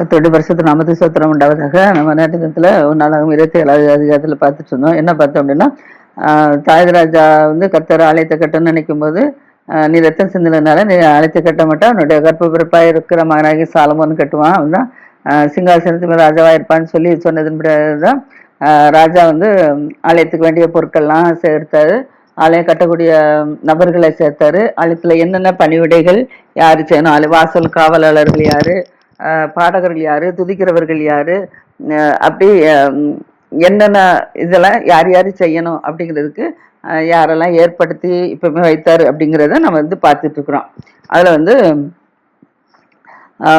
கத்தோடைய வருஷத்து நாமத்து சோத்திரம் உண்டாவதாக நம்ம நேரத்தில் ஒரு இருபத்தி ஏழாவது அதிகாரத்தில் பார்த்துட்டு இருந்தோம். என்ன பார்த்தோம் அப்படின்னா ஆஹ் தாயராஜா வந்து கத்தர் ஆலயத்தை கட்டணும்னு நினைக்கும் போது நீ ரத்தம் சிந்தினதுனால நீ ஆலயத்தை கட்ட மாட்டா உன்னுடைய கர்ப்பப்பிறப்பாக இருக்கிற மகனாகி சாலமோன்னு கட்டுவான். அவன் தான் ஆஹ் சிங்காசனத்துக்கு ராஜாவாக இருப்பான்னு சொல்லி சொன்னதன்படி தான் ராஜா வந்து ஆலயத்துக்கு வேண்டிய பொருட்கள்லாம் சேர்த்தாரு. ஆலயம் கட்டக்கூடிய நபர்களை சேர்த்தாரு. ஆலயத்தில் என்னென்ன பணிவிடைகள் யார் செய்யணும்? ஆலய வாசல் காவலாளர்கள் யாரு? பாடகர்கள் யாரு துதிக்கிறவர்கள் யாரு அப்படி என்னென்ன இதெல்லாம் யார் யார் செய்யணும் அப்படிங்கிறதுக்கு யாரெல்லாம் ஏற்படுத்தி இப்போ வைத்தார் அப்படிங்கிறத நம்ம வந்து பார்த்துட்ருக்குறோம் அதில் வந்து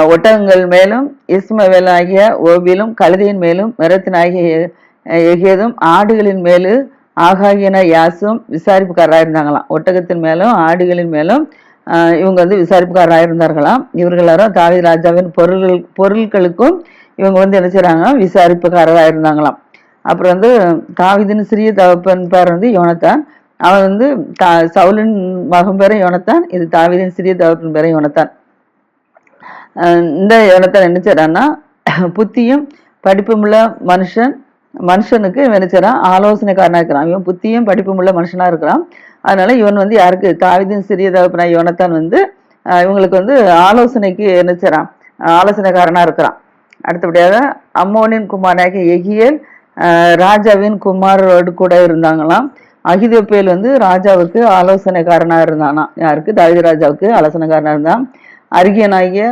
ஒட்டகங்கள் மேலும் இஸ்மவேலாகிய ஆகிய கழுதையின் மேலும் மெரத்தினாகிய எகியதும் ஆடுகளின் மேலும் ஆகாகின யாசும் விசாரிப்புக்காரராக இருந்தாங்களாம் ஒட்டகத்தின் மேலும் ஆடுகளின் மேலும் இவங்க வந்து விசாரிப்புக்காரராக இருந்தார்களாம். இவர்கள் எல்லாரும் தாவி ராஜாவின் பொருள்கள் பொருட்களுக்கும் இவங்க வந்து என்ன செய்கிறாங்க விசாரிப்புக்காரராக இருந்தாங்களாம். அப்புறம் வந்து தாவிதின் சிறிய தகப்பன் பேர் வந்து யோனத்தான். அவன் வந்து தா- சவுலின் மகன் பேரும் யோனத்தான். இது தாவிதின் சிறிய தகப்பன் பேரும் யோனத்தான். இந்த யோனத்தான் என்ன செய்கிறான்னா புத்தியும் படிப்புமுள்ள மனுஷன் மனுஷனுக்கு இவன் என்ன செய்றான் இருக்கிறான். இவன் புத்தியும் படிப்பும் உள்ள மனுஷனாக இருக்கிறான். அதனால இவன் வந்து யாருக்கு? தாவிதின் சிறிய தகப்பனா யோனத்தான் வந்து இவங்களுக்கு வந்து ஆலோசனைக்கு என்ன ஆலோசனைக்காரனாக இருக்கிறான். அடுத்தபடியாக அம்மோனின் குமாரனாகிய எகியல் ராஜாவின் குமாரோடு கூட இருந்தாங்களாம். அகிதோப்பேல் வந்து ராஜாவுக்கு ஆலோசனைக்காரனாக இருந்தானா? யாருக்கு? தாவித ராஜாவுக்கு ஆலோசனைக்காரனாக இருந்தான். அருகியனாகிய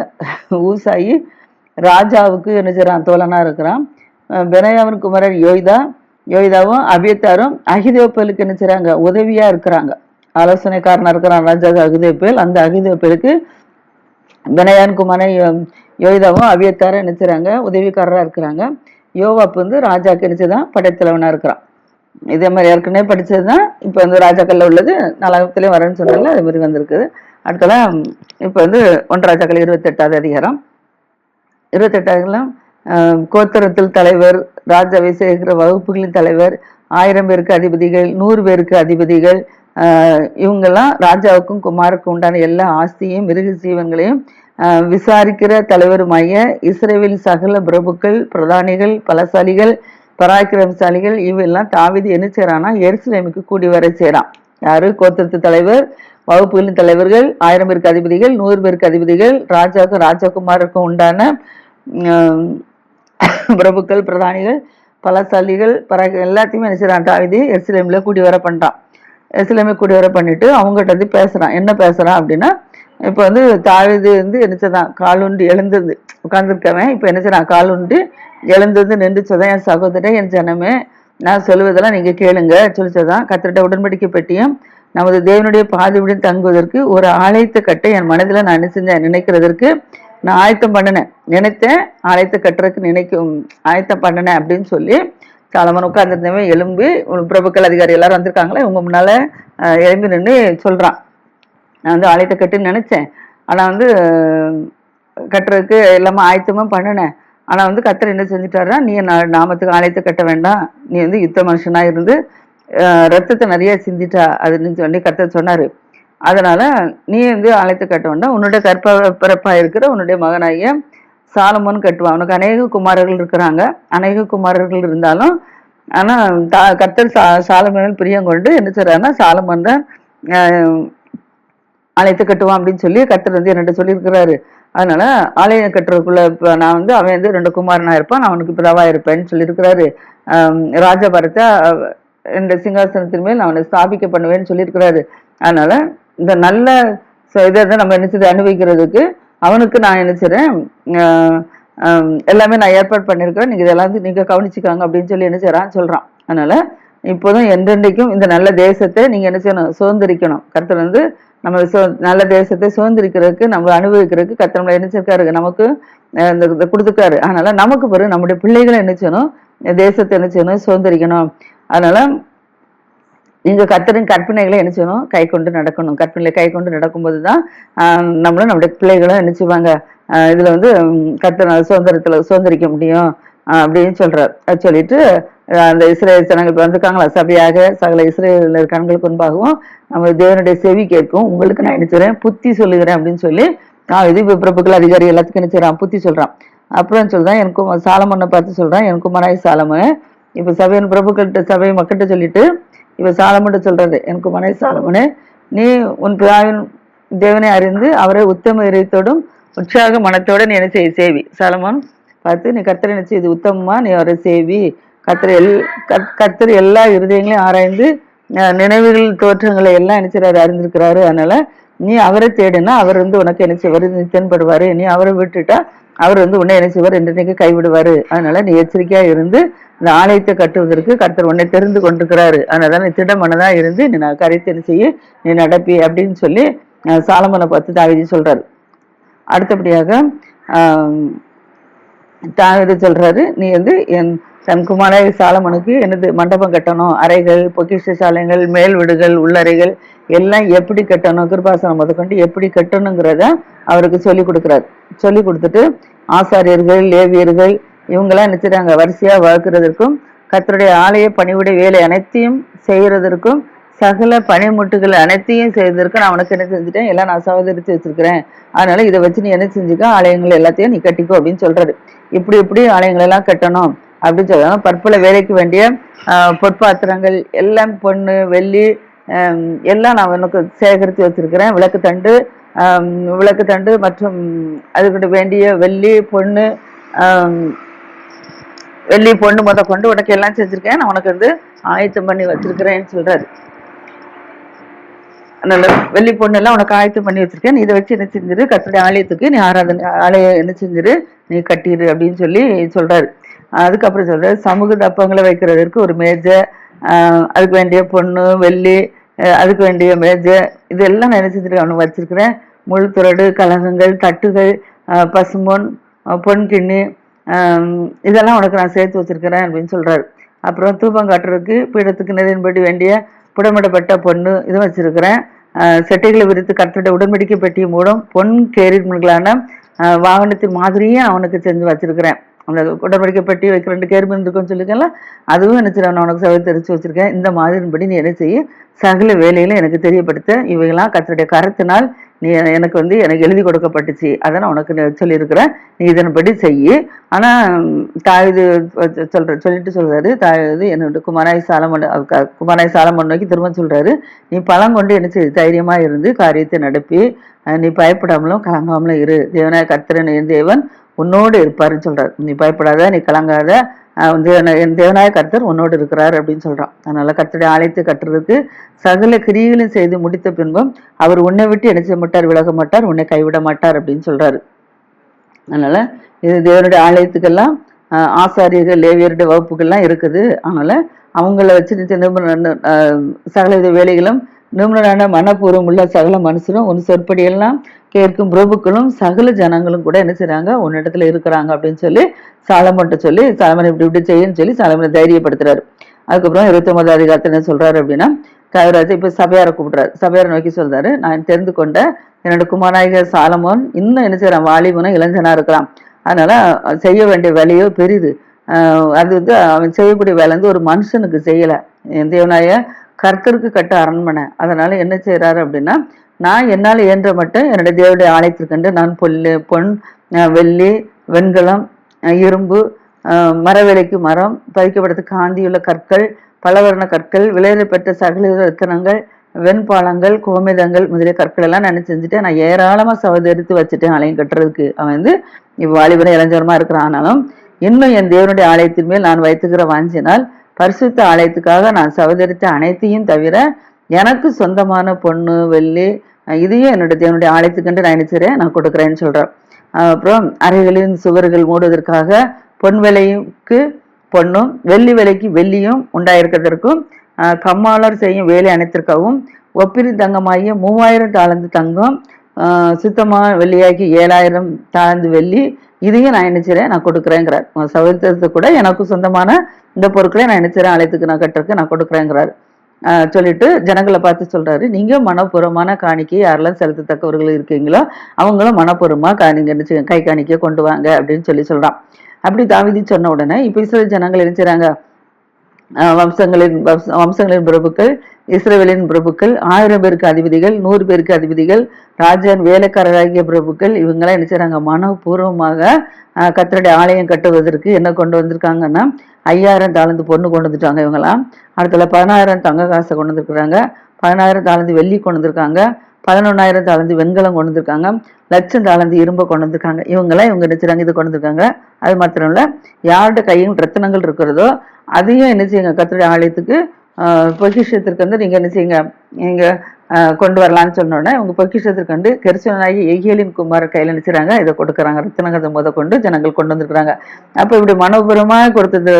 ஊசாயி ராஜாவுக்கு என்ன செய்கிறான் தோழனாக இருக்கிறான். அஹ் குமரர் யோய்தா யோய்தாவும் அபியத்தாரும் அகிதோப்பேலுக்கு என்ன செய்கிறாங்க உதவியா இருக்கிறாங்க. ஆலோசனைக்காரனா இருக்கிறான் ராஜா அகிதோப்பேல். அந்த அகிதோப்பேலுக்கு பெனயான் குமாரன் யோய்தாவும் அபியத்தாரும் என்ன செய்கிறாங்க உதவிக்காரரா இருக்கிறாங்க. யோவாப் வந்து ராஜாக்கு நினைச்சுதான் படைத்தலைவனா இருக்கிறான். இதே மாதிரி ஏற்கனவே படித்தது தான் இப்போ வந்து ராஜாக்கல்ல உள்ளது. நாலாயிரத்துலேயும் வரேன்னு சொன்னால அது மாதிரி வந்திருக்குது. அடுத்ததான் இப்போ வந்து ஒன்று ராஜாக்கள் இருபத்தெட்டாவது அதிகாரம். இருபத்தெட்டாவதுலாம் கோத்தரத்தில் தலைவர் ராஜாவை சேர்க்கிற வகுப்புகளின் தலைவர் ஆயிரம் பேருக்கு அதிபதிகள் நூறு பேருக்கு அதிபதிகள் இவங்கெல்லாம் ராஜாவுக்கும் குமாருக்கும் உண்டான எல்லா ஆஸ்தியையும் மிருக ஜீவன்களையும் விசாரிக்கிற தலைவருமாய இஸ்ரேவில் சகல பிரபுக்கள் பிரதானிகள் பலசாலிகள் பராக்கிரமசாலிகள் இவெல்லாம் தாவிதி என்ன செய்கிறான்னா எருசலேமுக்கு கூடி வர செய்கிறான் யாரு? கோத்திரத்து தலைவர் வகுப்புகளின் தலைவர்கள் ஆயிரம் பேருக்கு அதிபதிகள் நூறு பேருக்கு அதிபதிகள் ராஜாவுக்கும் ராஜகுமாருக்கும் உண்டான பிரபுக்கள் பிரதானிகள் பலசாலிகள் பர எல்லாத்தையுமே என்ன செய்கிறான் தாவிது எருசலேம்ல கூடி வர பண்றான் எஸ்லேமே கூடி வர பண்ணிவிட்டு அவங்ககிட்ட வந்து பேசுகிறான் என்ன பேசுகிறான் அப்படின்னா இப்போ வந்து தாவிது வந்து என்ன கால் காலுண்டு எழுந்தது. உட்காந்துருக்கவன் இப்போ என்ன செய்றான் காலுண்டு எழுந்தது நின்றுச்சதான் என் சகோதரன் என் ஜனமே நான் சொல்லுவதெல்லாம் நீங்கள் கேளுங்க சொல்லிச்சதான் கத்திரிட்ட உடன்படிக்கை பெட்டியும் நமது தேவனுடைய பாதுவிடன் தங்குவதற்கு ஒரு ஆலயத்தை கட்ட என் மனதில் நான் என்ன செஞ்சேன் நினைக்கிறதற்கு நான் ஆயத்தம் பண்ணினேன். நினைத்தேன் ஆலயத்தை கட்டுறதுக்கு நினைக்கும் ஆயத்தம் பண்ணினேன் அப்படின்னு சொல்லி தலைவன் உட்கார்ந்துருந்தவன் எலும்பி பிரபுக்கள் அதிகாரி எல்லாரும் வந்திருக்காங்களே இவங்க முன்னால எழும்பி நின்று சொல்றான். நான் வந்து ஆலயத்தை கட்டுன்னு நினைச்சேன். ஆனால் வந்து கட்டுறதுக்கு எல்லாமே ஆயத்தமும் பண்ணினேன். ஆனால் வந்து கத்தர் என்ன செஞ்சுட்டாருன்னா நீ நாமத்துக்கு ஆலயத்தை கட்ட வேண்டாம். நீ வந்து யுத்த மனுஷனாக இருந்து ரத்தத்தை நிறைய சிந்திட்டா அதுன்னு சொல்லி கத்தர் சொன்னார். அதனால நீ வந்து அழைத்து கட்டவன்டா உன்னுடைய கற்ப பிறப்பா இருக்கிற உன்னுடைய மகனாகிய சாலமோன் கட்டுவான். அவனுக்கு அநேக குமாரர்கள் இருக்கிறாங்க. அநேக குமாரர்கள் இருந்தாலும் ஆனால் தா- கர்த்தர் சா சாலமோனில் பிரியம் கொண்டு என்ன செய்றாருன்னா சாலமோன் தான் அழைத்து கட்டுவான் அப்படின்னு சொல்லி கர்த்தர் வந்து என்னட்ட சொல்லியிருக்கிறாரு. அதனால ஆலயம் கட்டுறதுக்குள்ள இப்போ நான் வந்து அவன் வந்து ரெண்டு குமாரனா இருப்பான். நான் அவனுக்கு பிதாவா இருப்பேன்னு சொல்லியிருக்கிறாரு. ராஜபரத்தை ராஜபாரத்தை இந்த சிங்காசனத்தின் மேல் நான் அவனை ஸ்தாபிக்க பண்ணுவேன்னு சொல்லியிருக்கிறாரு. அதனால இந்த நல்ல இதை நம்ம நினைச்சது அனுபவிக்கிறதுக்கு அவனுக்கு நான் நினைச்சிறேன் எல்லாமே நான் ஏற்பாடு பண்ணியிருக்கிறேன். நீங்க இதெல்லாம் வந்து நீங்க கவனிச்சுக்காங்க அப்படின்னு சொல்லி என்ன செய்றான் சொல்றான். அதனால இப்போதும் என்றென்றைக்கும் இந்த நல்ல தேசத்தை நீங்க என்ன செய்யணும் சுதந்திரிக்கணும். கர்த்தர் வந்து நம்ம சு- நல்ல தேசத்தை சுதந்திரிக்கிறதுக்கு நம்ம அனுபவிக்கிறதுக்கு கர்த்தர் நினைச்சிருக்காரு என்ன நமக்கு இந்த இதை கொடுத்துருக்காரு. அதனால நமக்கு பிறகு நம்முடைய பிள்ளைகளை என்ன செய்யணும் தேசத்தை என்ன செய்யணும் சுதந்திரிக்கணும். அதனால நீங்க கத்தரும் கற்பனைகளை என்ன செய்யணும்? கை கொண்டு நடக்கணும். கற்பனைகளை கை கொண்டு நடக்கும்போது தான் நம்மளும் நம்முடைய பிள்ளைகளும் என்ன செய்வாங்க? இதுல வந்து கத்தனை சுதந்திரத்தில் சுதந்திரத்துல சுதந்திரிக்க முடியும் அப்படின்னு சொல்றார். சொல்லிட்டு அந்த இஸ்ரேல் ஜனங்கள் வந்திருக்காங்களா? சபையாக சகல இஸ்ரேலில் கண்களுக்கு முன்பாகவும் நம்ம தேவனுடைய செவி கேட்கும். உங்களுக்கு நான் நினைச்சுறேன் புத்தி சொல்லுகிறேன் அப்படின்னு சொல்லி நான் இது பிரபுக்கள் அதிகாரி எல்லாத்துக்கும் நினைச்சுறான் புத்தி சொல்றான். அப்புறம் சொல்றான் எனக்கு குமா- பார்த்து சொல்றான் என் மனாய் சாலமன். இப்போ சபையின் பிரபுக்கள்கிட்ட சபை மக்கள்கிட்ட சொல்லிட்டு இப்போ சாலமன்ட்ட சொல்றாரு எனக்கு மனை சாலமனே. நீ உன் பிதாவின் தேவனை அறிந்து அவரை உத்தம இறைத்தோடும் உற்சாக மனத்தோட நீ என்ன செய்ய சேவி. சாலமோன் பார்த்து நீ கத்திர என்ன இது உத்தமமா? நீ அவரை சேவி. கத்திர எல் கத்- கர்த்தர் எல்லா இருதயங்களையும் ஆராய்ந்து நினைவுகள் தோற்றங்களை எல்லாம் என்ன அறிந்திருக்கிறாரு. அதனால நீ அவரை தேடுனா அவர் வந்து உனக்கு என்ன செய்வார்? நீ நீ அவரை விட்டுட்டா அவர் வந்து உன்னை என்ன செய்வார்? என்றைக்கு கைவிடுவார். அதனால நீ எச்சரிக்கையா இருந்து இந்த ஆலயத்தை கட்டுவதற்கு கர்த்தர் உன்னை தெரிந்து கொண்டிருக்கிறாரு. அதனால நீ திடமனதா இருந்து நீ நான் கரைத்து என்ன செய்ய? நீ நடப்பி அப்படின்னு சொல்லி சாலமனை பார்த்து தாவிதி சொல்றாரு. அடுத்தபடியாக ஆம், சொல்றாரு நீ வந்து என் தன் குமாராய் சாலமனுக்கு எனது மண்டபம் கட்டணும். அறைகள் பொக்கிஷ சாலைகள் மேல் வீடுகள் உள்ளறைகள் எல்லாம் எப்படி கட்டணும்? கிருபாசனம் முதற்கொண்டு எப்படி கட்டணுங்கிறத அவருக்கு சொல்லி கொடுக்குறாரு. சொல்லி கொடுத்துட்டு ஆசாரியர்கள் லேவியர்கள் இவங்கெல்லாம் நினைச்சுறாங்க வரிசையா வளர்க்குறதற்கும் கத்தருடைய ஆலய பணிவிடை வேலை அனைத்தையும் செய்யறதற்கும் சகல பனிமுட்டுகள் அனைத்தையும் செய்ததற்கு நான் உனக்கு என்ன செஞ்சுட்டேன்? எல்லாம் நான் சகோதரித்து வச்சிருக்கிறேன். அதனால இதை வச்சு நீ என்ன செஞ்சுக்க? ஆலயங்கள் எல்லாத்தையும் நீ கட்டிக்கோ அப்படின்னு சொல்றாரு. இப்படி இப்படி ஆலயங்கள் எல்லாம் கட்டணும். அப்படின்னு சொல்லுவாங்க. பற்பல வேலைக்கு வேண்டிய பொற்பாத்திரங்கள் எல்லாம் பொண்ணு வெள்ளி எல்லாம் நான் உனக்கு சேகரித்து வச்சிருக்கிறேன். விளக்கு தண்டு விளக்கு தண்டு மற்றும் அதுக்கு வேண்டிய வெள்ளி பொண்ணு வெள்ளி பொண்ணு முத கொண்டு உனக்கு எல்லாம் செஞ்சிருக்கேன். நான் உனக்கு வந்து ஆயத்தம் பண்ணி வச்சிருக்கிறேன்னு சொல்றாரு. அதனால வெள்ளி பொண்ணு எல்லாம் உனக்கு ஆயத்தம் பண்ணி வச்சிருக்கேன். நீ இதை வச்சு என்ன செஞ்சிரு? கத்துடைய ஆலயத்துக்கு நீ ஆராதனை ஆலயம் என்ன செஞ்சிரு? நீ கட்டிடு அப்படின்னு சொல்லி சொல்றாரு. அதுக்கப்புறம் சொல்கிற சமூக தப்பங்களை வைக்கிறதற்கு ஒரு மேஜை அதுக்கு வேண்டிய பொண்ணு வெள்ளி அதுக்கு வேண்டிய மேஜை இதெல்லாம் நான் என்ன செஞ்சிருக்கேன் அவனுக்கு வச்சிருக்கிறேன். துறடு கலகங்கள் தட்டுகள் பசும்பொன் பொன் கிண்ணி இதெல்லாம் உனக்கு நான் சேர்த்து வச்சிருக்கிறேன் அப்படின்னு சொல்கிறாரு அப்புறம் தூபம் காட்டுறதுக்கு பீடத்துக்கு நிறையின்படி வேண்டிய புடமிடப்பட்ட பொண்ணு இதுவும் வச்சுருக்கிறேன். செட்டைகளை விரித்து கர்த்தருடைய உடன்படிக்கை பெட்டி மூலம் பொன் கேரின்களான வாகனத்தின் மாதிரியே அவனுக்கு செஞ்சு வச்சுருக்கிறேன். அந்த உடன்படிக்கை பெட்டி வைக்க ரெண்டு கேர்பின் இருக்குன்னு சொல்லிக்கலாம் அதுவும் என்ன நான் உனக்கு சவை தெரிச்சு வச்சிருக்கேன். இந்த மாதிரின்படி நீ என்ன செய்ய? சகல வேலையில எனக்கு தெரியப்படுத்த இவைகளாம் கத்தருடைய கரத்தினால் நீ எனக்கு வந்து எனக்கு எழுதி கொடுக்கப்பட்டுச்சு. அதை நான் உனக்கு சொல்லியிருக்கிறேன். நீ இதன்படி செய்ய. ஆனா தாய் இது சொல்ற சொல்லிட்டு சொல்றாரு. இது என்னோட குமாராய் சாலமன் க- குமாராய் சாலமன் நோக்கி திரும்ப சொல்றாரு. நீ பழம் கொண்டு என்ன செய்ய? தைரியமா இருந்து காரியத்தை நடப்பி. நீ பயப்படாமலும் கலங்காமலும் இரு. தேவனாய் கத்திரன் என் தேவன் உன்னோடு இருப்பாருன்னு சொல்கிறார் நீ பயப்படாத நீ கலங்காத. வந்து என் தேவனாய கர்த்தர் உன்னோடு இருக்கிறார் அப்படின்னு சொல்கிறான் அதனால் கர்த்தருடைய ஆலயத்தை கட்டுறதுக்கு சகல கிரியைகளையும் செய்து முடித்த பின்பும் அவர் உன்னை விட்டு என்ன செய்ய மாட்டார் விலக மாட்டார் உன்னை கைவிட மாட்டார் அப்படின்னு சொல்கிறாரு அதனால் இது தேவனுடைய ஆலயத்துக்கெல்லாம் ஆசாரியர்கள் லேவியருடைய வகுப்புகள்லாம் இருக்குது. அதனால் அவங்கள வச்சு நிபுண சகல வித வேலைகளும் நிபுணரான மனப்பூர்வம் உள்ள சகல மனுஷரும் உன் சொற்படியெல்லாம் கேட்கும் பிரபுக்களும் சகல ஜனங்களும் கூட என்ன செய்றாங்க? உன்னிடத்துல இருக்கிறாங்க அப்படின்னு சொல்லி சாலமன்ட்ட சொல்லி சாலமன் இப்படி இப்படி செய்யன்னு சொல்லி சாலமனை தைரியப்படுத்துறாரு. அதுக்கப்புறம் இருபத்தி ஒன்பது அதிகாரத்தில் என்ன சொல்றாரு அப்படின்னா கவிராஜ் இப்ப சபையாரை கூப்பிடுறாரு. சபையாரை நோக்கி சொல்றாரு நான் தெரிந்து கொண்ட என்னோட குமாராயகர் சாலமோன் இன்னும் என்ன செய்யறான் வாலிபனும் இளைஞனா இருக்கிறான். அதனால செய்ய வேண்டிய வேலையோ பெரிது. ஆஹ் அது வந்து அவன் செய்யக்கூடிய வேலை வந்து ஒரு மனுஷனுக்கு செய்யல. என் தேவனாய கர்த்தருக்கு கட்ட அரண்மனை. அதனால என்ன செய்யறாரு அப்படின்னா நான் என்னால் இயன்ற மட்டும் என்னுடைய தேவடைய ஆலயத்திற்கண்டு நான் பொல்லு பொன் வெள்ளி வெண்கலம் இரும்பு மரவேலைக்கு மரம் பதிக்கப்படத்து காந்தியுள்ள கற்கள் பலவர்ண கற்கள் விளையில பெற்ற சகல ரத்தனங்கள் வெண்பாலங்கள் கோமிதங்கள் முதலிய கற்கள் எல்லாம் நான் செஞ்சுட்டு நான் ஏராளமா சவதரித்து வச்சுட்டேன் ஆலயம் கட்டுறதுக்கு. அவன் வந்து இப்போ இளைஞரமாக இளைஞரமா இருக்கிறான். ஆனாலும் இன்னும் என் தேவனுடைய ஆலயத்தின் மேல் நான் வைத்துக்கிற வாஞ்சினால் பரிசுத்த ஆலயத்துக்காக நான் சவதரித்த அனைத்தையும் தவிர எனக்கு சொந்தமான பொண்ணு வெள்ளி இதையும் என்னுடைய தேவனுடைய ஆலயத்துக்கென்று நான் நினைச்சிறேன் நான் கொடுக்குறேன்னு சொல்கிறேன் அப்புறம் அறைகளின் சுவர்கள் மூடுவதற்காக பொன் விலைக்கு பொண்ணும் வெள்ளி விலைக்கு வெள்ளியும் உண்டாயிருக்கிறதற்கும் கம்மாளர் செய்யும் வேலை அனைத்திற்காகவும் ஒப்பிரி தங்கமாகிய மூவாயிரம் தாளந்து தங்கம் சுத்தமான வெள்ளியாகி வெள்ளியாக்கி ஏழாயிரம் தாளந்து வெள்ளி இதையும் நான் நினைச்சிறேன் நான் கொடுக்குறேங்கிறார். உன் சகோதரத்தை கூட எனக்கு சொந்தமான இந்த பொருட்களை நான் நினைச்சிறேன் ஆலயத்துக்கு நான் கட்டுறதுக்கு நான் கொடுக்குறேங்கிறார். சொல்லிட்டு ஜனங்களை பார்த்து சொல்றாரு நீங்க மனப்பூர்வமான காணிக்கை யாரெல்லாம் செலுத்தத்தக்கவர்கள் இருக்கீங்களோ அவங்களும் மனப்பூர்வமா கா- நீங்க என்ன கை காணிக்கை கொண்டு வாங்க அப்படின்னு சொல்லி சொல்றான். அப்படி தாவிதி சொன்ன உடனே இப்ப சில ஜனங்கள் என்ன செய்றாங்க? வம்சங்களின் வம்சங்களின் பிரபுக்கள் இஸ்ரேலின் பிரபுக்கள் ஆயிரம் பேருக்கு அதிபதிகள் நூறு பேருக்கு அதிபதிகள் ராஜன் வேலைக்காரராகிய பிரபுக்கள் இவங்கெல்லாம் என்ன செய்கிறாங்க மனப்பூர்வமாக கத்தருடைய ஆலயம் கட்டுவதற்கு என்ன கொண்டு வந்திருக்காங்கன்னா ஐயாயிரம் தாளந்து பொண்ணு கொண்டு வந்துட்டாங்க இவங்கெல்லாம். அடுத்தல பதினாயிரம் தங்க காசை கொண்டு வந்திருக்கிறாங்க. பதினாயிரம் தாளந்து வெள்ளி கொண்டு வந்திருக்காங்க. பதினொன்னாயிரம் தாளந்து வெண்கலம் கொண்டு வந்திருக்காங்க. லட்சம் தாளந்து இரும்பை கொண்டு வந்திருக்காங்க. இவங்கெல்லாம் இவங்க நினைச்சாங்க இதை இது கொண்டு வந்திருக்காங்க. அது மாத்திரம் இல்லை யார்கிட்ட கையும் ரத்தனங்கள் இருக்கிறதோ அதையும் என்ன செய்யுங்க? கர்த்தருடைய ஆலயத்துக்கு பொக்கிஷத்திற்கு வந்து நீங்க என்ன செய்யுங்க? நீங்க கொண்டு வரலாம்னு சொன்னோடனே இவங்க உங்க பொக்கிஷத்திற்கு வந்து கெரிசனாகி எகியலின் குமார கையில நினைச்சுறாங்க இதை கொடுக்குறாங்க. ரத்தினகத்தை முத கொண்டு ஜனங்கள் கொண்டு வந்திருக்கிறாங்க. அப்ப இப்படி மனோபுரமாக கொடுத்தது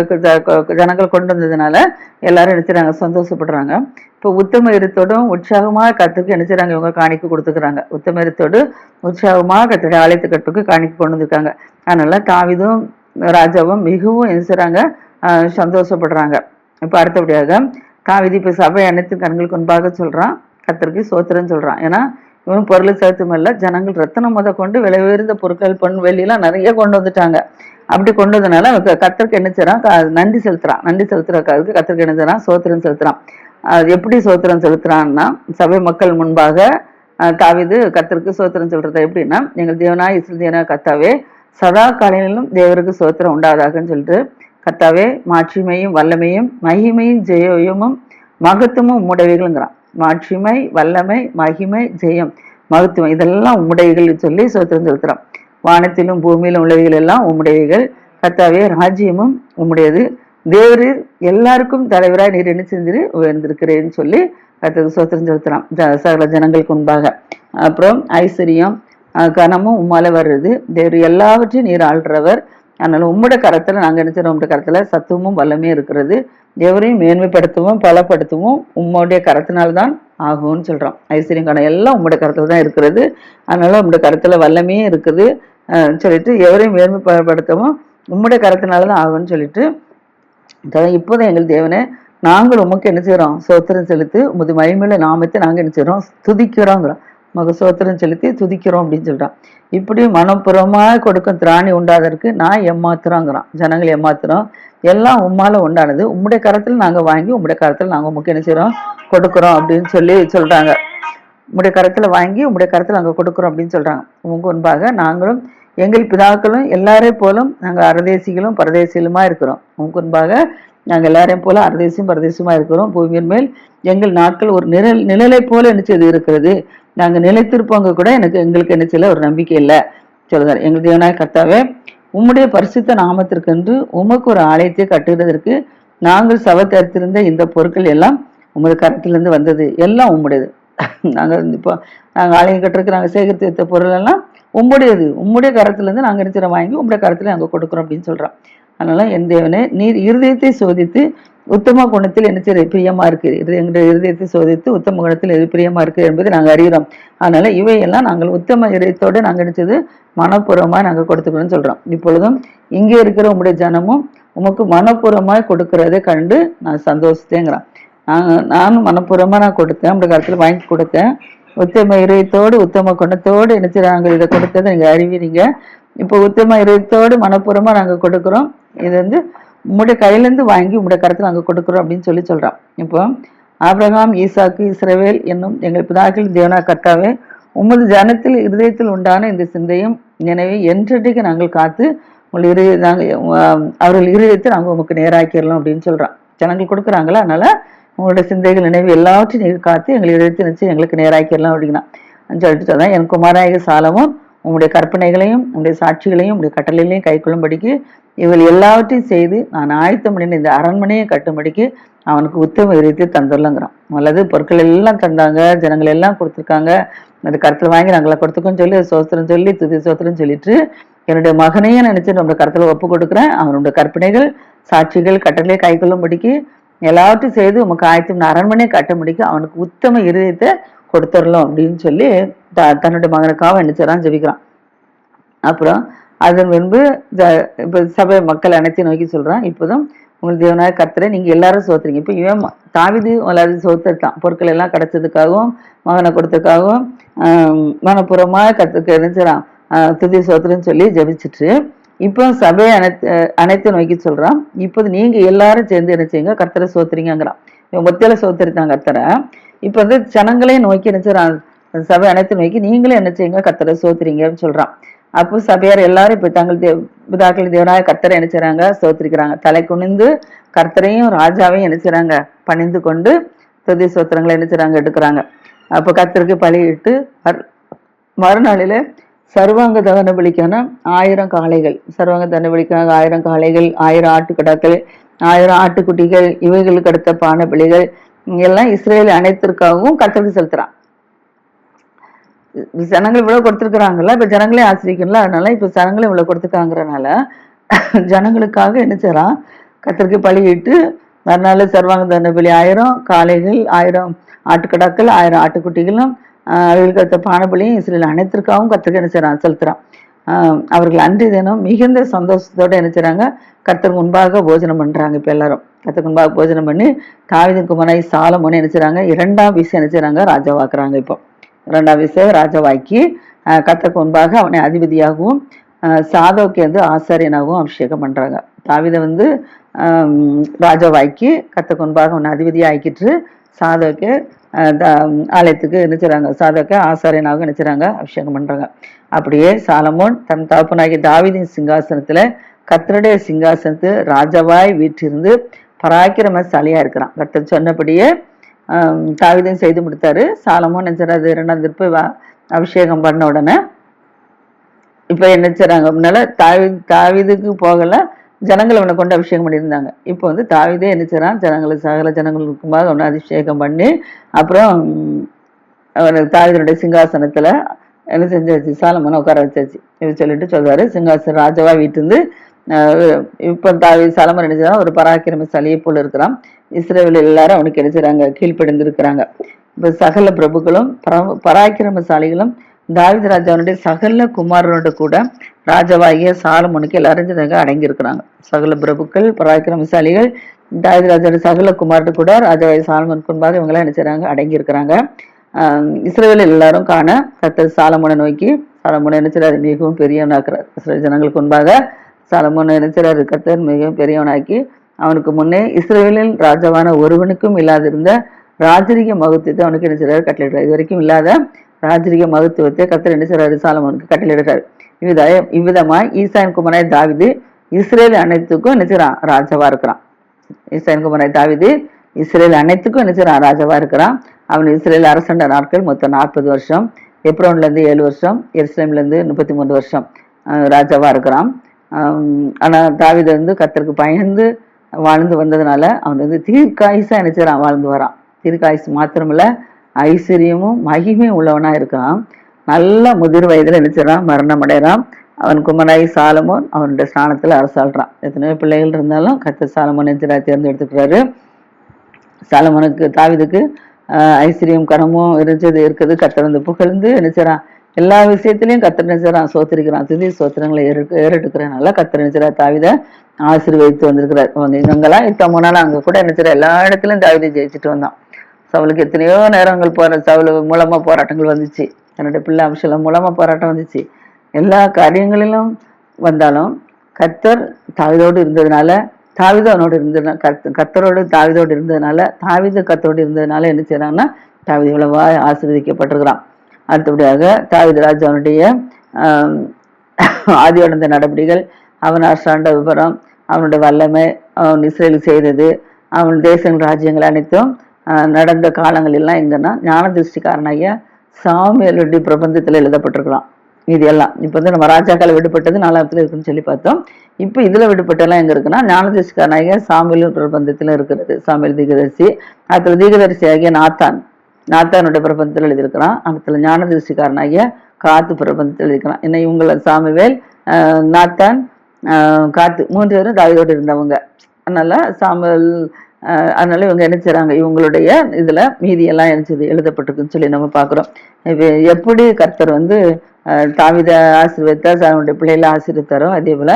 ஜனங்கள் கொண்டு வந்ததுனால எல்லாரும் நினைச்சுறாங்க சந்தோஷப்படுறாங்க. இப்போ உத்தம இருத்தோடும் உற்சாகமாக கத்துக்கு நினைச்சுறாங்க இவங்க காணிக்கு கொடுத்துக்கிறாங்க. உத்தம இருத்தோடு உற்சாகமாக கத்துடைய ஆலயத்து கட்டுக்கு காணிக்கை கொண்டு வந்திருக்காங்க. அதனால தாவிதும் ராஜாவும் மிகவும் நினைச்சுறாங்க சந்தோஷப்படுறாங்க. இப்போ அடுத்தபடியாக தாவிதி இப்போ சபை அனைத்து கண்களுக்கு முன்பாக சொல்கிறான் கத்தருக்கு சோத்திரம் சொல்கிறான் ஏன்னா இவன் பொருள் சேர்த்துமில்ல ஜனங்கள் ரத்தனம் முத கொண்டு விலை உயர்ந்த பொருட்கள் பொன் வெள்ளிலாம் நிறைய கொண்டு வந்துட்டாங்க. அப்படி கொண்டு வந்தனால அவன் க- என்ன செய்கிறான் நன்றி செலுத்துறான். நன்றி செலுத்துறதுக்கு கத்தருக்கு என்ன செய்கிறான் சோத்திரம் செலுத்துறான். அது எப்படி சோத்திரம் செலுத்துறான்னா சபை மக்கள் முன்பாக தாவிது தாவீது சோத்திரம் சொல்றது எப்படின்னா எங்கள் தேவனா இஸ்ரேல் தேவனா கத்தாவே சதா காலையிலும் தேவருக்கு சோத்திரம் உண்டாதாகன்னு சொல்லிட்டு கத்தாவே மாட்சிமையும் வல்லமையும் மகிமையும் ஜெயமும் மகத்துவமும் உம்முடையவைகள்ங்கிறான் மாட்சிமை வல்லமை மகிமை ஜெயம் மகத்துவம் இதெல்லாம் உம்முடையவைகள் சொல்லி சோத்திரம் செலுத்துறான். வானத்திலும் பூமியிலும் உள்ளவைகள் எல்லாம் உம்முடையவைகள். கத்தாவே ராஜ்யமும் உம்முடையது. தேவரீர் எல்லாருக்கும் தலைவராக நீர் என்ன செஞ்சிரு உயர்ந்திருக்கிறேன்னு சொல்லி கத்தது சோத்திரம் செலுத்துறான். ஜ- சகல ஜனங்களுக்கு முன்பாக. அப்புறம் ஐஸ்வர்யம் கனமும் உம்மால வர்றது. தேவர் எல்லாவற்றையும் நீர் ஆள்றவர். அதனால உம்முடைய கரத்துல நாங்க என்ன உம்முடைய கரத்துல சத்துவமும் வல்லமே இருக்கிறது. எவரையும் மேன்மைப்படுத்தவும் பலப்படுத்தவும் உம்முடைய கரத்தினால்தான் ஆகும்னு சொல்றோம். ஐஸ்வர்யம் கணம் எல்லாம் உம்முடைய கரத்துல தான் இருக்கிறது. அதனால உம்முடைய கரத்துல வல்லமே இருக்குது. சொல்லிட்டு எவரையும் மேன்மைப்படுத்தவும் உம்முடைய கரத்தினால தான் ஆகும்னு சொல்லிட்டு அதான் இப்போதான் எங்கள் தேவனை நாங்கள் உமக்கு என்ன செய்கிறோம் சோத்திரம் செலுத்து உமது மகிமையில நாமத்தை நாங்க என்ன செய்கிறோம் துதிக்கிறோங்கிறோம் மகசோத்திரம் செலுத்தி துதிக்கிறோம் அப்படின்னு சொல்றான். இப்படி மனப்புறமாக கொடுக்கும் திராணி உண்டாதற்கு நான் ஏமாத்துறோங்கிறான். ஜனங்கள் ஏமாத்துறோம். எல்லாம் உம்மால உண்டானது. உம்முடைய கரத்தில் நாங்க வாங்கி உம்முடைய கரத்தில் நாங்க உமக்கு என்ன செய்கிறோம் கொடுக்குறோம் அப்படின்னு சொல்லி சொல்றாங்க. உம்முடைய கரத்தில் வாங்கி உம்முடைய கரத்தில் நாங்க கொடுக்குறோம் அப்படின்னு சொல்றாங்க. உங்க முன்பாக நாங்களும் எங்கள் பிதாக்களும் எல்லாரையும் போலும் நாங்க அரதேசிகளும் பரதேசிகளுமா இருக்கிறோம். உங்க முன்பாக நாங்கள் எல்லாரையும் போல அரதேசியும் பரதேசியமா இருக்கிறோம். பூமியின் மேல் எங்கள் நாட்கள் ஒரு நிழல் நிழலை போல நினைச்சது செய்து இருக்கிறது. நாங்கள் நிலைத்திருப்பவங்க கூட எனக்கு எங்களுக்கு நினைச்சல ஒரு நம்பிக்கை இல்லை. சொல்றாரு எங்கள் தேவனாய கர்த்தாவே உம்முடைய பரிசுத்த நாமத்திற்கென்று உமக்கு ஒரு ஆலயத்தை கட்டுகிறதற்கு நாங்கள் சவத்தரித்திருந்த இந்த பொருட்கள் எல்லாம் உமது கரத்திலிருந்து வந்தது. எல்லாம் உம்முடையது. நாங்கள் இப்போ நாங்கள் ஆலயம் கட்டுறதுக்கு நாங்கள் சேகரித்து வைத்த பொருள் எல்லாம் உம்முடையது. உம்முடைய கரத்துலேருந்து நாங்கள் நினைச்சிட வாங்கி உம்முடைய கரத்துல நாங்கள் கொடுக்குறோம் அப்படின்னு சொல்கிறோம் அதனால என் தேவனே நீர் இருதயத்தை சோதித்து உத்தம குணத்தில் என்ன பிரியமா இருக்கு. இது எங்களுடைய இருதயத்தை சோதித்து உத்தம குணத்தில் எது பிரியமா இருக்கு என்பதை நாங்கள் அறிகிறோம் அதனால இவையெல்லாம் நாங்கள் உத்தம இதயத்தோடு நாங்கள் நினைச்சது மனப்பூர்வமாக நாங்கள் கொடுத்துக்கணும்னு சொல்றோம். இப்பொழுதும் இங்கே இருக்கிற உங்களுடைய ஜனமும் உமக்கு மனப்பூர்வமாய் கொடுக்கறதை கண்டு நான் சந்தோஷத்தேங்கிறான். நான் நானும் மனப்பூர்வமாக நான் கொடுத்தேன். உங்களுடைய காலத்தில் வாங்கி கொடுத்தேன். உத்தம இதயத்தோடு உத்தம குணத்தோடு நினைச்சு நாங்கள் இதை கொடுத்ததை நீங்கள் அறிவீங்க. இப்போ உத்தம இதயத்தோடு மனப்பூர்வமாக நாங்கள் கொடுக்குறோம். இது வந்து உங்களுடைய கையிலேருந்து வாங்கி உங்களுடைய கருத்தில் நாங்கள் கொடுக்குறோம் அப்படின்னு சொல்லி சொல்கிறோம் இப்போ ஆப்ரஹாம் ஈசாக்கு இஸ்ரவேல் என்னும் எங்கள் பிதாக்கள் தேவனா கர்த்தாவே உமது ஜனத்தில் இருதயத்தில் உண்டான இந்த சிந்தையும் நினைவை என்றைக்கு நாங்கள் காத்து உங்கள் இருதய நாங்கள் அவர்கள் இருதயத்தை நாங்கள் உமக்கு நேராக்கிடலாம் அப்படின்னு சொல்கிறோம் ஜனங்கள் கொடுக்குறாங்களா? அதனால உங்களுடைய சிந்தைகள் நினைவு எல்லாவற்றையும் நீங்கள் காத்து எங்கள் இருதயத்தை நினைச்சு எங்களுக்கு நேராக்கிடலாம் அப்படின்னா சொல்லிட்டு சொன்னால் என் குமாராயக சாலமும் உங்களுடைய கற்பனைகளையும் உங்களுடைய சாட்சிகளையும் உங்களுடைய கட்டளைகளையும் கைக்கொள்ளும்படிக்கு இவள் எல்லாவற்றையும் செய்து நான் ஆயத்தம் பண்ணின இந்த அரண்மனையை கட்டும்படிக்கு அவனுக்கு உத்தம விரித்து தந்துடலங்கிறான் அல்லது பொருட்கள் எல்லாம் தந்தாங்க ஜனங்கள் எல்லாம் கொடுத்துருக்காங்க. அந்த கருத்தில் வாங்கி நாங்களை கொடுத்துக்கோன்னு சொல்லி சோத்திரம் சொல்லி துதி சோத்திரம் சொல்லிட்டு என்னுடைய மகனையும் நினைச்சு நம்முடைய கருத்துல ஒப்பு கொடுக்குறேன். அவனுடைய கற்பனைகள் சாட்சிகள் கட்டளை கைக்கொள்ளும்படிக்கு எல்லாவற்றையும் செய்து உமக்கு ஆயத்தம் அரண்மனையை கட்டும்படிக்கு அவனுக்கு உத்தம இருதயத்தை கொடுத்துடலாம் அப்படின்னு சொல்லி த- தன்னுடைய மகனுக்காக என்ன செய்றான் ஜெபிக்கிறான். அப்புறம் அதன் பின்பு இப்போ சபை மக்கள் அனைத்தையும் நோக்கி சொல்றான் இப்போதும் உங்களுக்கு தேவனாய கர்த்தரை நீங்க எல்லாரும் சோத்துறீங்க. இப்ப இவன் ம- தாவீது எல்லாரும் சோத்துட்டான். பொருட்கள் எல்லாம் கிடைச்சதுக்காகவும் மகனை கொடுத்ததுக்காகவும் ஆஹ் மனப்பூர்வமா நினைச்சிடான் துதி சோத்துறன்னு சொல்லி ஜெபிச்சுட்டு இப்போ சபையை அனைத்து அனைத்து நோக்கி சொல்றான். இப்போது நீங்க எல்லாரும் சேர்ந்து என்ன செய்யுங்க? கர்த்தரை சோத்துறீங்கிறான் இவன் ஒத்தையில சோத்துருத்தான் கத்தரை இப்போ வந்து ஜனங்களையும் நோக்கி என்ன சபை அனைத்து நோக்கி நீங்களும் என்ன செய்யுங்க? கத்தரை சோத்துறீங்கன்னு சொல்றான். அப்போ சபையார் எல்லாரும் இப்போ தங்கள் தேவ பிதாக்கள் தேவனாய கர்த்தரை என்ன சோத்திருக்கிறாங்க. தலை குனிந்து கர்த்தரையும் ராஜாவையும் என்ன பணிந்து கொண்டு துதி சோத்திரங்களை என்ன செய்றாங்க? எடுக்கிறாங்க. அப்போ கர்த்தருக்கு பழியிட்டு மறுநாளில் சர்வாங்க தகன பலிக்கான ஆயிரம் காளைகள் சர்வாங்க தகன பலிக்காக ஆயிரம் காளைகள் ஆயிரம் ஆட்டுக்கடாக்கள் ஆயிரம் ஆட்டுக்குட்டிகள் இவைகளுக்கு அடுத்த பானை பலிகள் எல்லாம் இஸ்ரேல் அனைத்திற்காகவும் கர்த்தருக்கு செலுத்துறான். ஜனங்கள் இவ்வளவு கொடுத்துருக்குறாங்கல்ல இப்ப ஜனங்களே ஆசிரியக்கணும்ல அதனால இப்ப ஜனங்களே இவ்வளவு கொடுத்துருக்காங்கிறனால ஜனங்களுக்காக என்ன செய்றான் கத்திரிக்கு பழியிட்டு மறுநாள் சர்வாங்க தண்ட பலி ஆயிரம் காளைகள் ஆயிரம் ஆட்டுக்கடாக்கள் ஆயிரம் ஆட்டுக்குட்டிகளும் அவர்களுக்கு அடுத்த பானபலியும் இஸ்ரேல் அனைத்திற்காகவும் கத்தருக்கு என்ன செய்றான் செலுத்துறான். அவர்கள் அன்றைய தினம் மிகுந்த சந்தோஷத்தோட என்ன செய்றாங்க? கர்த்தர் முன்பாக போஜனம் பண்றாங்க இப்ப எல்லாரும். கர்த்தர் போஜனம் பண்ணி தாவிதன் குமரனை சாலமோன்னு என்ன இரண்டாம் விஷயம் என்ன ராஜாவாக்குறாங்க இப்போ. இரண்டாம் விஷயம் ராஜாவாக்கி ஆஹ் கர்த்தருக்கு முன்பாக அவனை அதிபதியாகவும் ஆஹ் வந்து ஆசாரியனாகவும் அபிஷேகம் பண்றாங்க. தாவிதை வந்து ஆஹ் ராஜாவாக்கி கர்த்தருக்கு முன்பாக அவனை அதிபதியாக ஆக்கிட்டு சாதவுக்கு ஆஹ் ஆலயத்துக்கு என்ன செய்றாங்க சாதோக்கு ஆசாரியனாகவும் என்ன அபிஷேகம் பண்றாங்க. அப்படியே சாலமோன் தன் தகப்பனாகிய தாவிதின் சிங்காசனத்துல கத்தருடைய சிங்காசனத்து ராஜாவாய் வீற்றிருந்து பராக்கிரமசாலியா இருக்கிறான். கர்த்தர் சொன்னபடியே தாவிதம் செய்து முடித்தாரு. சாலமோன் நினைச்சாரு இரண்டாம் திருப்பி வ- அபிஷேகம் பண்ண உடனே இப்ப என்ன செய்கிறாங்க முன்னால தாவி தாவீதுக்கு போகல ஜனங்கள் அவனை கொண்டு அபிஷேகம் பண்ணியிருந்தாங்க. இப்போ வந்து தாவிதே என்ன செய்கிறான் ஜனங்களை சகல ஜனங்களுக்குமாக அவனை அபிஷேகம் பண்ணி அப்புறம் உம், அவனை தாவீதனுடைய சிங்காசனத்துல என்ன செஞ்சாச்சு? சாலமோனை உட்கார வச்சாச்சு. இது சொல்லிட்டு சொல்றாரு சிங்காசன் ராஜாவா வீட்டிருந்து இப்போ தாவி சாலமன் என்ன ஒரு ஒரு பராக்கிரமசாலியை போல இருக்கிறான். இஸ்ரேவில் எல்லாரும் அவனுக்கு நினைச்சாங்க செய்றாங்க? இப்போ சகல பிரபுக்களும் பர- பராக்கிரமசாலிகளும் தாவித ராஜாவுடைய சகல குமாரனோட கூட ராஜாவாகிய சாலமனுக்கு எல்லாரும் அடங்கியிருக்கிறாங்க. சகல பிரபுக்கள் பராக்கிரமசாலிகள் தாவித ராஜாவுடைய சகல குமாரனோட கூட ராஜாவாகிய சாலமோனுக்கு முன்பாக இவங்கெல்லாம் நினைச்சாங்க அடங்கியிருக்கிறாங்க. இஸ்ரேவில் எல்லாரும் காண கத்த சாலமனை நோக்கி சாலமனை என்ன மிகவும் பெரியவனாக்குறார். இஸ்ரேல் ஜனங்களுக்கு முன்பாக சலமோன் என்ன கத்தர் மிகவும் பெரியவனாக்கி அவனுக்கு முன்னே இஸ்ரேலில் ராஜாவான ஒருவனுக்கும் இல்லாதிருந்த ராஜரிக மகத்துவத்தை அவனுக்கு என்ன செய்றாரு இது வரைக்கும் இல்லாத ராஜரிக மகத்துவத்தை கத்தர் என்ன செய்றாரு சாலமோனுக்கு கட்டளையிடுறார் இவ்வித இவ்விதமாய் ஈசான் குமராய் தாவிது இஸ்ரேல் அனைத்துக்கும் என்ன செய்றான் ராஜாவா இருக்கிறான். ஈசாயின் குமராய் தாவிது இஸ்ரேல் அனைத்துக்கும் என்ன செய்றான் ராஜாவா இருக்கிறான். அவன் இஸ்ரேல் அரசண்ட நாட்கள் மொத்தம் நாற்பது வருஷம் எப்ரோன்ல இருந்து ஏழு வருஷம் எருசலேம்ல இருந்து முப்பத்தி மூணு வருஷம் ராஜாவா இருக்கிறான். ஆனால் தாவித வந்து கத்தருக்கு பயந்து வாழ்ந்து வந்ததுனால அவன் வந்து தீர்க்காயுசாக என்ன வாழ்ந்து வரான். தீர்க்காயுசு மாத்திரமில்ல ஐஸ்வர்யமும் மகிமையும் உள்ளவனாக இருக்கிறான் நல்ல முதிர் வயதில் என்ன மரணம் அடைகிறான். அவன் குமராய் சாலமோன் அவனுடைய ஸ்தானத்தில் அரசாள்றான். எத்தனையோ பிள்ளைகள் இருந்தாலும் கத்த சாலமோன் என்ன தேர்ந்தெடுத்துக்கிறாரு. சாலமோனுக்கு தாவிதுக்கு ஐஸ்வர்யம் கனமும் இருந்தது இருக்குது. கத்தர் வந்து புகழ்ந்து என்ன எல்லா விஷயத்திலையும் கத்தர் என்ன சோத்திருக்கிறான். துதி சோத்திரங்களை ஏறு ஏறெடுக்கிறனால கத்தர் என்ன தாவித ஆசீர்வதித்து வந்திருக்கிறார். அவங்க இவங்கெல்லாம் இப்போ முன்னால அங்க கூட என்ன எல்லா இடத்துலயும் தாவிதை ஜெயிச்சுட்டு வந்தான். சவுலுக்கு எத்தனையோ நேரங்கள் போற சவுலு மூலமா போராட்டங்கள் வந்துச்சு. தன்னுடைய பிள்ளை அம்சலம் மூலமா போராட்டம் வந்துச்சு. எல்லா காரியங்களிலும் வந்தாலும் கத்தர் தாவிதோடு இருந்ததுனால தாவிதவனோடு இருந்ததுனால கத்தரோடு கர்த்தரோடு தாவிதோடு இருந்ததுனால தாவித கத்தரோடு இருந்ததுனால என்ன செய்றாங்கன்னா தாவித இவ்வளவா ஆசீர்வதிக்கப்பட்டிருக்கிறான். அடுத்தபடியாக தாவித ராஜாவுடைய ஆம், ஆதியோட நடபடிகள் அவன் அரசாண்ட விவரம் அவனுடைய வல்லமை அவன் இஸ்ரேல் செய்தது அவன் தேசங்கள் ராஜ்யங்கள் அனைத்தும் நடந்த காலங்கள் எல்லாம் எங்கன்னா ஞான திருஷ்டிக்காரனாகிய சாமியலுடைய பிரபந்தத்தில் எழுதப்பட்டிருக்கலாம். இது எல்லாம். இப்போ வந்து நம்ம ராஜாக்கள் விடுபட்டது நாலாவதுல இருக்குன்னு சொல்லி பார்த்தோம். இப்போ இதில் விடுபட்டெல்லாம் எங்கே இருக்குன்னா ஞானதிஷ்காரனாகிய சாமியல் பிரபந்தத்தில் இருக்கிறது. சாமியல் தீகதரிசி அடுத்த தீகதரிசி ஆகிய நாத்தான். நாத்தானுடைய பிரபந்தத்தில் எழுதியிருக்கிறான். அடுத்த ஞானதிஷ்டிக்காரனாகிய காத்து பிரபந்தத்தில் எழுதியிருக்கிறான். என்ன இவங்கள சாமிவேல் நாத்தான் காத்து மூன்று பேரும் தாயோடு இருந்தவங்க. அதனால சாமுவேல் அதனால இவங்க என்ன செய்கிறாங்க இவங்களுடைய இதுல மீதியெல்லாம் எல்லாம் எழுதப்பட்டிருக்குன்னு சொல்லி நம்ம பார்க்குறோம். எப்படி கர்த்தர் வந்து தாவித தாவீதை ஆசீர்வதித்தார் பிள்ளைகளை ஆசீர்வதித்தாரோ அதே போல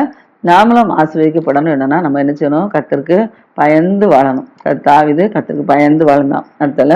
நாமளும் ஆசீர்வதிக்கப்படணும். என்னன்னா நம்ம என்ன செய்யணும்? கர்த்தருக்கு பயந்து வாழணும். தாவிது கத்தருக்கு பயந்து வாழ்ந்தான். அதனால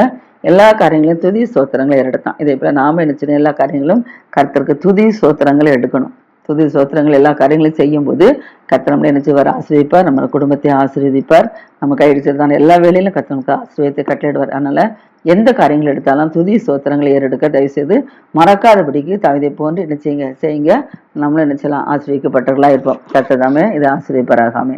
எல்லா காரியங்களையும் துதி சோத்திரங்களை எடுத்தான். இதே போல நாம என்ன எல்லா காரியங்களும் கர்த்தருக்கு துதி சோத்திரங்களை எடுக்கணும். துதி சோத்திரங்கள் எல்லா காரியங்களையும் செய்யும்போது கர்த்தர் நம்மளை என்ன செய்வார்? ஆசிரியப்பார் நம்ம குடும்பத்தை ஆசீர்வதிப்பார். நம்ம கையடிச்சதான எல்லா வேலையிலும் கர்த்தர் நமக்கு ஆசீர்வாதத்தை கட்டளிடுவார் அதனால எந்த காரியங்கள் எடுத்தாலும் துதி சோத்திரங்களை ஏறெடுக்க தயவுசெய்து மறக்காதபடிக்கு தவிதை போன்று என்ன செய்யுங்க? செய்யுங்க. நம்மளும் என்ன செய்யலாம்? ஆசிரியக்கப்பட்டவர்களாக இருப்போம். கத்ததாமே இது ஆசிரியப்பராகாமே